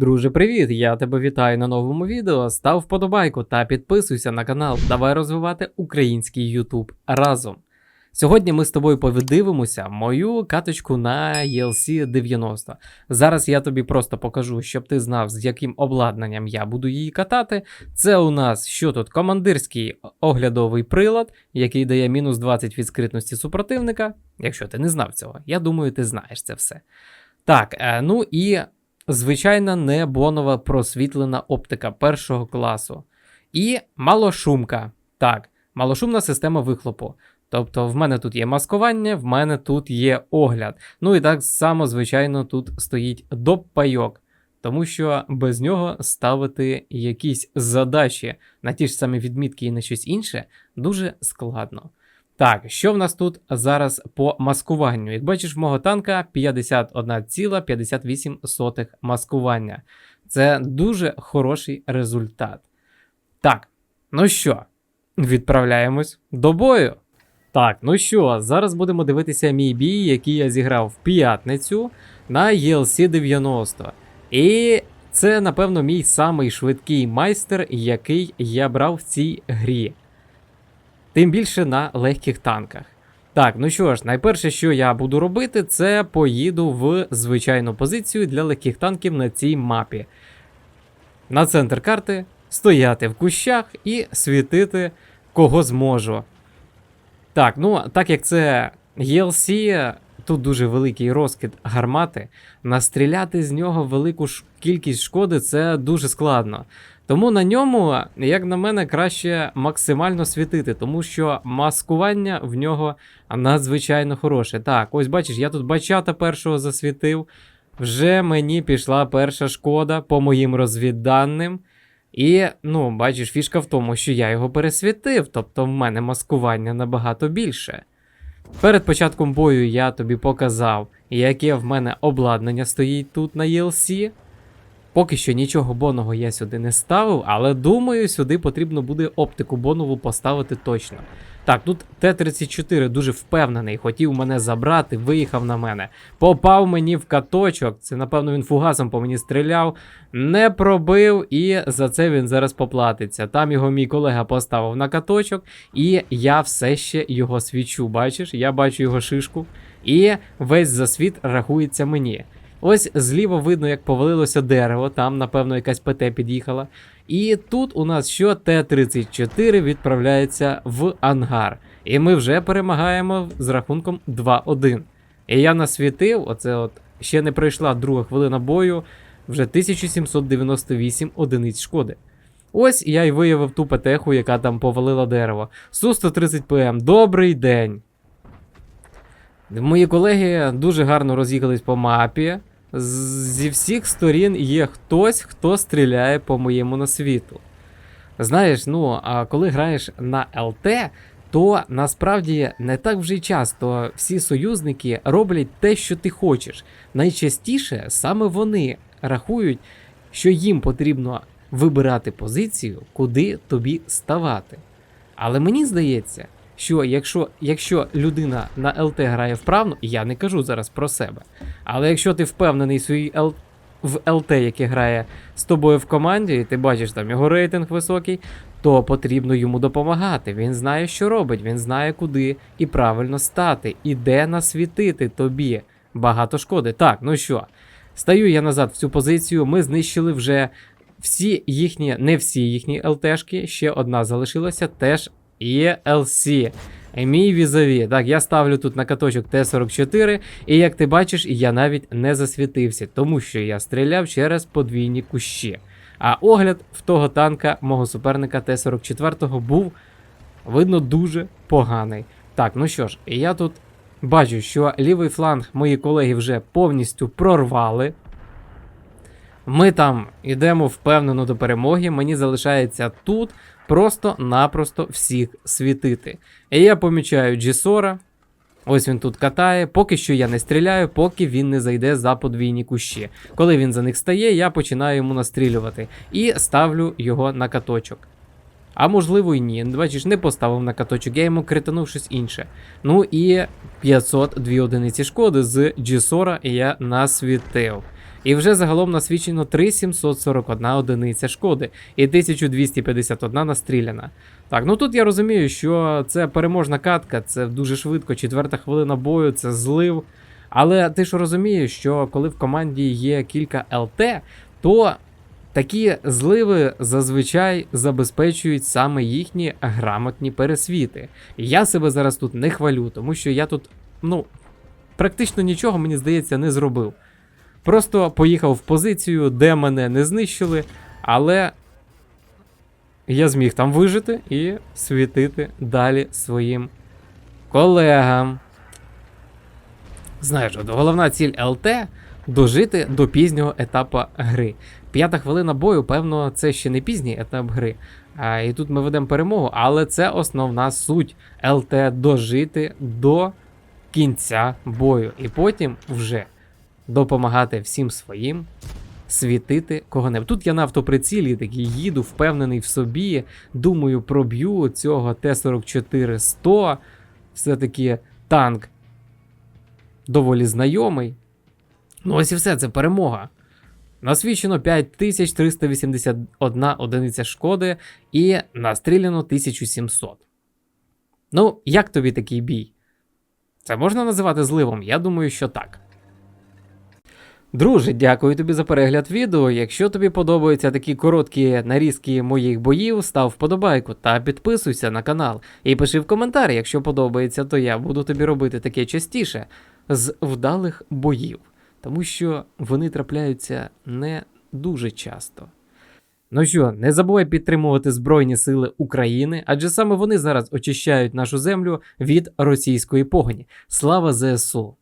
Друже, привіт! Я тебе вітаю на новому відео. Став вподобайку та підписуйся на канал. Давай розвивати український YouTube разом. Сьогодні ми з тобою подивимося мою каточку на ELC 90. Зараз я тобі просто покажу, щоб ти знав, з яким обладнанням я буду її катати. Це у нас що тут? Командирський оглядовий прилад, який дає мінус 20 від скритності супротивника. Якщо ти не знав цього, я думаю, ти знаєш це все. Так, е, ну і звичайна не бонова просвітлена оптика першого класу. І малошумка. Так, малошумна система вихлопу. Тобто в мене тут є маскування, в мене тут є огляд. Ну і так само, звичайно, тут стоїть доп-пайок, тому що без нього ставити якісь задачі на ті ж самі відмітки і на щось інше дуже складно. Так, що в нас тут зараз по маскуванню? Як бачиш, в мого танка 51,58 маскування. Це дуже хороший результат. Так, ну що, відправляємось до бою. Так, ну що, зараз будемо дивитися мій бій, який я зіграв в п'ятницю на ELC 90. І це, напевно, мій самий швидкий майстер, який я брав в цій грі. Тим більше на легких танках. Так, ну що ж, найперше, що я буду робити, це поїду в звичайну позицію для легких танків на цій мапі. На центр карти, стояти в кущах і світити кого зможу. Так, ну так як це ELC, тут дуже великий розкид гармати, настріляти з нього велику кількість шкоди це дуже складно. Тому на ньому, як на мене, краще максимально світити, тому що маскування в нього надзвичайно хороше. Так, ось бачиш, я тут бачата першого засвітив. Вже мені пішла перша шкода по моїм розвідданим. І, ну, бачиш, фішка в тому, що я його пересвітив, тобто в мене маскування набагато більше. Перед початком бою я тобі показав, яке в мене обладнання стоїть тут на ELC. Поки що нічого боного я сюди не ставив, але думаю, сюди потрібно буде оптику бонову поставити точно. Так, тут Т-34 дуже впевнений, хотів мене забрати, виїхав на мене. Попав мені в каточок. Це, напевно, він фугасом по мені стріляв, не пробив, і за це він зараз поплатиться. Там його мій колега поставив на каточок, і я все ще його свічу. Бачиш, я бачу його шишку, і весь засвіт рахується мені. Ось зліва видно, як повалилося дерево, там, напевно, якась ПТ під'їхала. І тут у нас що Т-34 відправляється в ангар. І ми вже перемагаємо з рахунком 2-1. І я насвітив, оце от ще не пройшла друга хвилина бою, вже 1798 одиниць шкоди. Ось я й виявив ту ПТХу, яка там повалила дерево. Су-130 ПМ, добрий день. Мої колеги дуже гарно роз'їхались по мапі. Зі всіх сторін є хтось, хто стріляє по моєму насвіту. Знаєш, ну, а коли граєш на ЛТ, то насправді не так вже й часто всі союзники роблять те, що ти хочеш. Найчастіше саме вони рахують, що їм потрібно вибирати позицію, куди тобі ставати. Але мені здається, що якщо, якщо людина на ЛТ грає вправно, я не кажу зараз про себе. Але якщо ти впевнений в Л... в ЛТ, який грає з тобою в команді, і ти бачиш там його рейтинг високий, то потрібно йому допомагати. Він знає, що робить, він знає, куди і правильно стати, і де насвітити тобі багато шкоди. Так, ну що, стаю я назад в цю позицію. Ми знищили вже всі їхні, не всі їхні ЛТшки, ще одна залишилася, теж ELC. Е, Мій візові. Так, я ставлю тут на каточок Т-44, і як ти бачиш, я навіть не засвітився, тому що я стріляв через подвійні кущі. А огляд в того танка мого суперника Т-44 був, видно, дуже поганий. Так, ну що ж, я тут бачу, що лівий фланг мої колеги вже повністю прорвали. Ми там йдемо впевнено до перемоги. Мені залишається тут просто-напросто всіх світити. І я помічаю Джісора. Ось він тут катає. Поки що я не стріляю, поки він не зайде за подвійні кущі. Коли він за них стає, я починаю йому настрілювати і ставлю його на каточок. А можливо і ні. Бачиш, не поставив на каточок, я йому кританув щось інше. Ну і 502 одиниці шкоди з Джісора я насвітив. І вже загалом насвідчено 3741 одиниця шкоди і 1251 настріляна. Так, ну тут я розумію, що це переможна катка, це дуже швидко, четверта хвилина бою, це злив. Але ти ж розумієш, що коли в команді є кілька ЛТ, то такі зливи зазвичай забезпечують саме їхні грамотні пересвіти. Я себе зараз тут не хвалю, тому що я тут, ну, практично нічого, мені здається, не зробив. Просто поїхав в позицію, де мене не знищили, але я зміг там вижити і світити далі своїм колегам. Знаєш, головна ціль ЛТ дожити до пізнього етапу гри. П'ята хвилина бою, певно, це ще не пізній етап гри. А, і тут ми ведемо перемогу, але це основна суть ЛТ дожити до кінця бою. І потім вже допомагати всім своїм світити кого-небудь. Тут я на автоприцілі такий їду, впевнений в собі. Думаю, проб'ю цього Т-44-100. Все-таки танк доволі знайомий. Ну, ось і все, це перемога. Насвідчено 5381 одиниця шкоди і настріляно 1700. Ну, як тобі такий бій? Це можна називати зливом? Я думаю, що так. Друже, дякую тобі за перегляд відео. Якщо тобі подобаються такі короткі нарізки моїх боїв, став вподобайку та підписуйся на канал. І пиши в коментарі, якщо подобається, то я буду тобі робити таке частіше з вдалих боїв, тому що вони трапляються не дуже часто. Ну що, не забувай підтримувати Збройні Сили України, адже саме вони зараз очищають нашу землю від російської погоні. Слава ЗСУ!